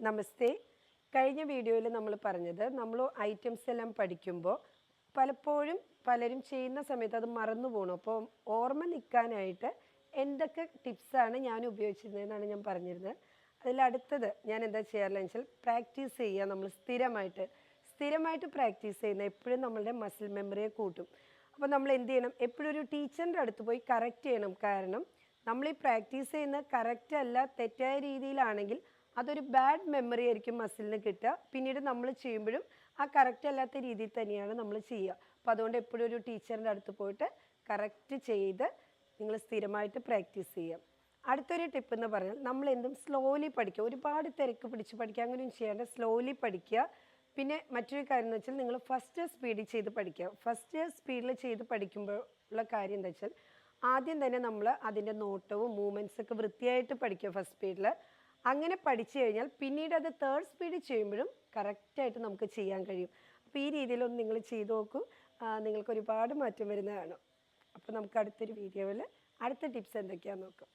നമസ്തേ. കഴിഞ്ഞ വീഡിയോയിൽ നമ്മൾ പറഞ്ഞത് നമ്മൾ ഐറ്റംസ് എല്ലാം പഠിക്കുമ്പോൾ പലപ്പോഴും പലരും ചെയ്യുന്ന സമയത്ത് അത് മറന്നു പോകണം അപ്പോൾ ഓർമ്മ നിൽക്കാനായിട്ട് എന്തൊക്കെ ടിപ്സാണ് ഞാൻ ഉപയോഗിച്ചിരുന്നതെന്നാണ് ഞാൻ പറഞ്ഞിരുന്നത്. അതിൽ അടുത്തത് ഞാൻ എന്താ ചെയ്യാറില്ല വെച്ചാൽ പ്രാക്ടീസ് ചെയ്യുക. നമ്മൾ സ്ഥിരമായിട്ട് സ്ഥിരമായിട്ട് പ്രാക്ടീസ് ചെയ്യുന്ന എപ്പോഴും നമ്മളുടെ മസിൽ മെമ്മറിയെ കൂട്ടും. അപ്പോൾ നമ്മൾ എന്ത് ചെയ്യണം? എപ്പോഴും ഒരു ടീച്ചറിന്റെ അടുത്ത് പോയി കറക്റ്റ് ചെയ്യണം. കാരണം നമ്മൾ ഈ പ്രാക്ടീസ് ചെയ്യുന്ന കറക്റ്റ് അല്ല തെറ്റായ രീതിയിലാണെങ്കിൽ അതൊരു ബാഡ് മെമ്മറി ആയിരിക്കും മസിലിന് കിട്ടുക. പിന്നീട് നമ്മൾ ചെയ്യുമ്പോഴും ആ കറക്റ്റ് അല്ലാത്ത രീതിയിൽ തന്നെയാണ് നമ്മൾ ചെയ്യുക. അപ്പോൾ അതുകൊണ്ട് എപ്പോഴും ഒരു ടീച്ചറിന്റെ അടുത്ത് പോയിട്ട് കറക്റ്റ് ചെയ്ത് നിങ്ങൾ സ്ഥിരമായിട്ട് പ്രാക്ടീസ് ചെയ്യുക. അടുത്തൊരു ടിപ്പ് എന്ന് പറഞ്ഞാൽ നമ്മൾ എന്തും സ്ലോലി പഠിക്കുക. ഒരുപാട് തിരക്ക് പിടിച്ച് പഠിക്കുക. അങ്ങനെയൊന്നും ചെയ്യാണ്ട് സ്ലോലി പഠിക്കുക. പിന്നെ മറ്റൊരു കാര്യം എന്ന് വെച്ചാൽ നിങ്ങൾ ഫസ്റ്റ് സ്പീഡിൽ ചെയ്ത് പഠിക്കുക. ഫസ്റ്റ് സ്പീഡിൽ ചെയ്ത് പഠിക്കുമ്പോൾ ഉള്ള കാര്യം എന്താ വെച്ചാൽ ആദ്യം തന്നെ നമ്മൾ അതിന്റെ നോട്ടവും മൂവ്മെന്റ്സ് ഒക്കെ വൃത്തിയായിട്ട് പഠിക്കുക ഫസ്റ്റ് സ്പീഡിൽ അങ്ങനെ പഠിച്ചു കഴിഞ്ഞാൽ പിന്നീട് അത് തേർഡ് സ്പീഡിൽ ചെയ്യുമ്പോഴും കറക്റ്റായിട്ട് നമുക്ക് ചെയ്യാൻ കഴിയും. അപ്പോൾ ഈ രീതിയിലൊന്ന് നിങ്ങൾ ചെയ്തു നോക്കൂ. നിങ്ങൾക്ക് ഒരുപാട് മാറ്റം വരുന്നതാണ്. അപ്പോൾ നമുക്ക് അടുത്തൊരു വീഡിയോയിൽ അടുത്ത ടിപ്സ് എന്തൊക്കെയാണെന്ന് നോക്കാം.